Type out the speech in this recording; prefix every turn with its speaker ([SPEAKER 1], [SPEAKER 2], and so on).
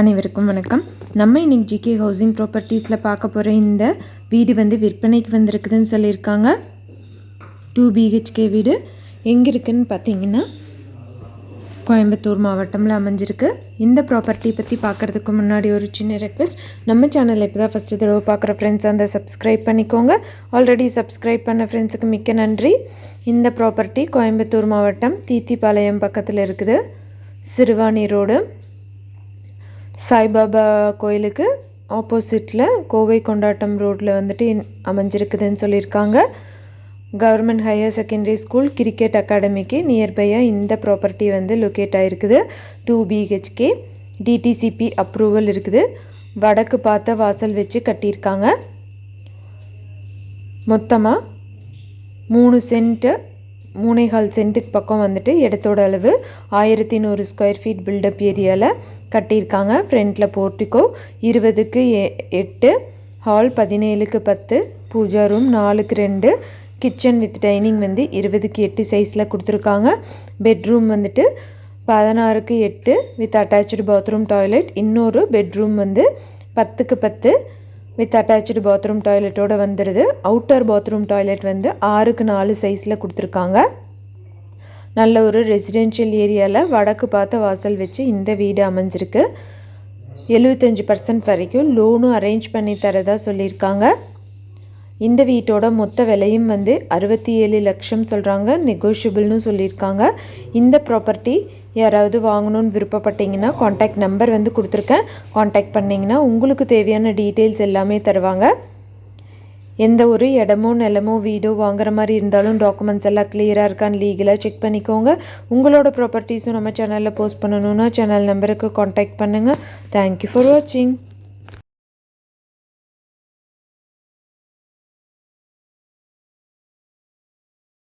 [SPEAKER 1] அனைவருக்கும் வணக்கம். நம்ம இன்னைக்கு ஜிகே ஹவுசிங் ப்ராப்பர்ட்டிஸில் பார்க்க போகிற இந்த வீடு வந்து விற்பனைக்கு வந்திருக்குதுன்னு சொல்லியிருக்காங்க. டூ பிஹெச்கே வீடு. எங்கே இருக்குதுன்னு பார்த்தீங்கன்னா கோயம்புத்தூர் மாவட்டமில் அமைஞ்சிருக்கு. இந்த ப்ராப்பர்ட்டி பற்றி பார்க்குறதுக்கு முன்னாடி ஒரு சின்ன ரெக்வெஸ்ட் நம்ம சேனலில் இப்போ தான் ஃபஸ்ட்டு தடவை பார்க்குற ஃப்ரெண்ட்ஸ் அந்த சப்ஸ்கிரைப் பண்ணிக்கோங்க. ஆல்ரெடி சப்ஸ்கிரைப் பண்ண ஃப்ரெண்ட்ஸுக்கு மிக்க நன்றி. இந்த ப்ராப்பர்ட்டி கோயம்புத்தூர் மாவட்டம் தீத்திபாளையம் பக்கத்தில் இருக்குது. சிறுவாணி ரோடு. சாய்பாபா கோயிலுக்கு ஆப்போசிட்டில் கோவை கொண்டாட்டம் ரோட்டில் வந்துட்டு இன்- அமைஞ்சிருக்குதுன்னு சொல்லியிருக்காங்க. Government higher secondary school cricket அகாடமிக்கு நியர்பையாக இந்த ப்ராப்பர்ட்டி வந்து லொக்கேட் ஆகிருக்குது டூ பிஹெச்கே டிடிசிபி அப்ரூவல் இருக்குது. வடக்கு பார்த்த வாசல் வச்சு கட்டியிருக்காங்க. மொத்தமாக மூணு சென்ட்டு மூணேகால் சென்ட்டுக்கு பக்கம் வந்துட்டு இடத்தோட அளவு ஆயிரத்தி நூறு ஸ்கொயர் ஃபீட் பில்டப் ஏரியாவில் கட்டியிருக்காங்க. ஃப்ரண்ட்டில் போர்ட்டிக்கோ இருபதுக்கு எ எட்டு ஹால் பதினேழுக்கு பத்து பூஜா ரூம் நாலுக்கு ரெண்டு கிச்சன் வித் டைனிங் வந்து இருபதுக்கு எட்டு சைஸில் கொடுத்துருக்காங்க. பெட்ரூம் வந்துட்டு பதினாறுக்கு எட்டு வித் அட்டாச்சு பாத்ரூம் டாய்லெட் இன்னொரு பெட்ரூம் வந்து பத்துக்கு பத்து வித் அட்டாச்சு பாத்ரூம் டாய்லெட்டோட வந்துடுது அவுட்டர் பாத்ரூம் டாய்லெட் வந்து ஆறுக்கு நாலு சைஸில் கொடுத்துருக்காங்க. நல்ல ஒரு ரெசிடென்ஷியல் ஏரியாவில் வடக்கு பார்த்த வாசல் வச்சு இந்த வீடு அமைஞ்சிருக்கு. எழுபத்தஞ்சி பர்சன்ட் வரைக்கும் லோனும் அரேஞ்ச் பண்ணி தரதா சொல்லியிருக்காங்க. இந்த வீட்டோட மொத்த விலையும் வந்து அறுபத்தி ஏழு லட்சம் சொல்கிறாங்க நெகோஷியபிள்னு சொல்லியிருக்காங்க. இந்த ப்ராப்பர்ட்டி யாராவது வாங்கணும்னு விருப்பப்பட்டீங்கன்னா காண்டாக்ட் நம்பர் வந்து கொடுத்துருக்கேன். காண்டாக்ட் பண்ணிங்கன்னா உங்களுக்கு தேவையான டீட்டெயில்ஸ் எல்லாமே தருவாங்க. எந்த ஒரு இடமோ நிலமோ வீடோ வாங்குற மாதிரி இருந்தாலும் டாக்குமெண்ட்ஸ் எல்லாம் கிளியராக இருக்கான்னு லீகலாக செக் பண்ணிக்கோங்க. உங்களோட ப்ராப்பர்ட்டிஸும் நம்ம சேனலில் போஸ்ட் பண்ணணுன்னா சேனல் நம்பருக்கு காண்டாக்ட் பண்ணுங்கள் தேங்க்யூ ஃபார் வாட்சிங்